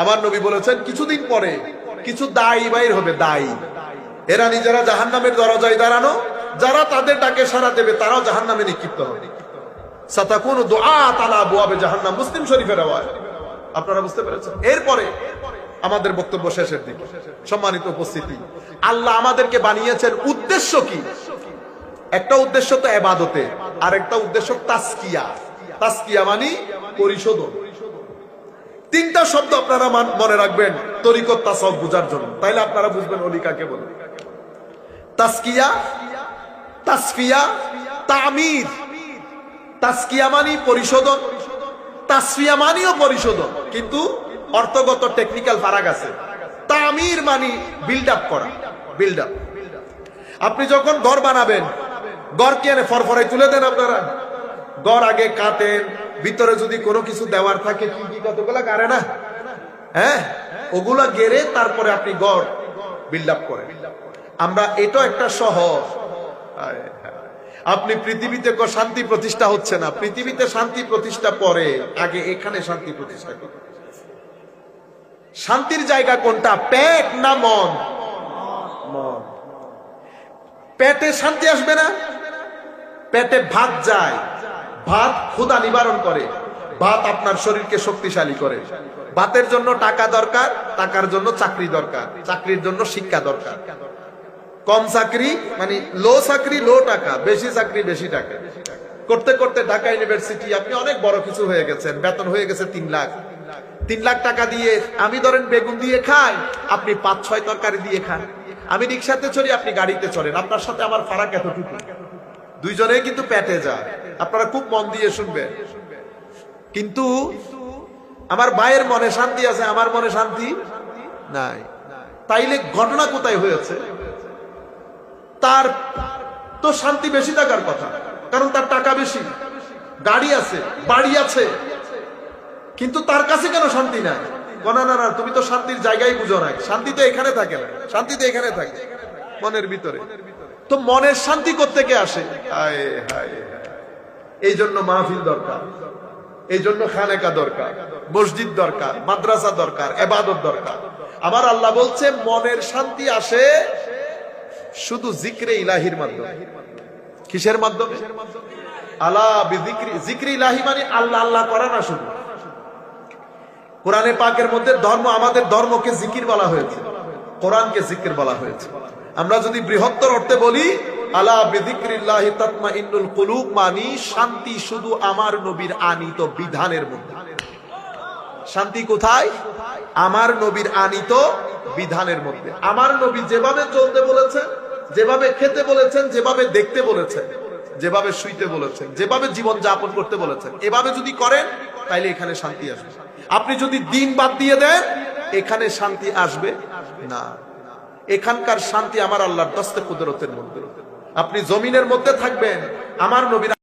আমার নবী বলেছেন, কিছুদিন পরে কিছু দায়ী বাইর হবে, দায়ী। এরা নিজেরা জাহান্নামের দরজায় দাঁড়ানো, যারা তাদের ডাকে সারা দেবে, তারাও জাহান্নামে নিক্ষিপ্ত হবে। মুসলিম আপনারা বুঝতে পেরেছেন? এরপরে আমাদের বক্তব্য শেষের দিকে। সম্মানিত আল্লাহ আমাদেরকে বানিয়েছেন উদ্দেশ্য কি? একটা উদ্দেশ্য তো এবাদতে উদ্দেশ্য তাস্কিয়া। তাস্কিয়া মানে পরিশোধন। তিনটা শব্দ আপনারা মান- রাখবেন, তরিকত তাসব বুঝার জন্য। তাইলে আপনারা বুঝবেন অলি কাকে বলে। তাস্কিয়া, তাসফিয়া তামির তাস্কিয়া মানি পরিশোধন তাসফিয়া মানিও পরিশোধন কিন্তু অর্থগত টেকনিক্যাল ফারাক আছে। তামির মানি বিল্ড আপ করা বিল্ড আপ আপনি যখন ঘর বানাবেন ঘর কি এনে ফরফরাই তুলে দেন আপনারা। ঘর আগে কাটেন ভিতরে যদি কোনো কিছু দেওয়ার থাকে কি গাড়ে না। হ্যাঁ? ওগুলা গেড়ে তারপরে আপনি ঘর বিল্ড করেন। আমরা এটা একটা শহর। হায়। আপনি পৃথিবীতে শান্তি প্রতিষ্ঠা হচ্ছে না। পৃথিবীতে শান্তি প্রতিষ্ঠা পরে, আগে এখানে শান্তি প্রতিষ্ঠা করুন। শান্তির জায়গা কোনটা? পেট না মন? মন। পেটে শান্তি আসবে না? পেটে ভাত যায়। ভাত ক্ষুধা নিবারণ করে। ভাত আপনার শরীরকে শক্তিশালী করে। ভাতের জন্য টাকা দরকার, টাকার জন্য চাকরি দরকার, চাকরির জন্য শিক্ষা দরকার। কম চাকরি মানে লো চাকরি লো টাকা, বেশি চাকরি, বেশি টাকা। করতে করতে ঢাকা ইউনিভার্সিটি, আপনি অনেক বড় কিছু হয়ে গেছেন, বেতন হয়ে গেছে তিন লাখ। তিন লাখ টাকা দিয়ে আমি ধরেন বেগুন দিয়ে খাই, আপনি পাঁচ, ছয় তরকারি দিয়ে খান। আমি রিক্সাতে চড়ি, আপনি গাড়িতে চড়েন। আপনার সাথে আমার ফারাক এতটুকু। দুইজনে কিন্তু পেটে যায়। আপনারা খুব মন দিয়ে শুনবেন। কিন্তু আমার ভাইয়ের মনে শান্তি আছে, আমার মনে শান্তি নাই। তাইলে ঘটনা কোথায় হয়েছে? তার তো শান্তি বেশি থাকার কথা, কারণ তার টাকা বেশি, গাড়ি আছে, বাড়ি আছে। কিন্তু তার কাছে কেন শান্তি নাই? না না না, তুমি তো শান্তির জায়গায় বুঝো নাই। শান্তি তো এখানে থাকে না, শান্তি তো এখানে থাকে, মনের ভিতরে। তো মনের শান্তি থেকে আসে? হায় হায়। এই জন্য মাহফিল দরকার। এই জন্য খানেকা দরকার, মসজিদ দরকার, মাদ্রাসা দরকার, এবাদত দরকার। আমার আল্লাহ বলছে, মনের শান্তি আসে শুধু জিক্রে ইলাহির মাধ্যমে। কিসের মাধ্যমে? আলা বিজিক্রি, জিক্রি ইলাহি মানে আল্লাহ আল্লাহ করা না শুধু। কোরআনে পাকের মধ্যে ধর্ম, আমাদের ধর্মকে জিকির বলা হয়েছে। কোরআনকে জিকির বলা হয়েছে। আমরা যদি বৃহত্তর অর্থে বলি, আলা বিদিক্রিল্লাহি তাতমাইন্নুল কুলুব মানি, শান্তি শুধু আমার নবীর আনিত বিধানের মধ্যে। শান্তি কোথায়? আমার নবীর আনিত বিধানের মধ্যে। আমার নবী যেভাবে চলতে বলেছেন, যেভাবে খেতে বলেছেন, যেভাবে দেখতে বলেছেন, যেভাবে শুইতে বলেছেন, যেভাবে জীবন যাপন করতে বলেছেন, এভাবে যদি করেন, তাইলে এখানে শান্তি আসবে। আপনি যদি দিন বাদ দিয়ে দেন, এখানে শান্তি আসবে না। এখানকার শান্তি আমার আল্লাহর দস্তে কুদরতের মধ্যে। আপনি জমিনের মধ্যে থাকবেন আমার নবীর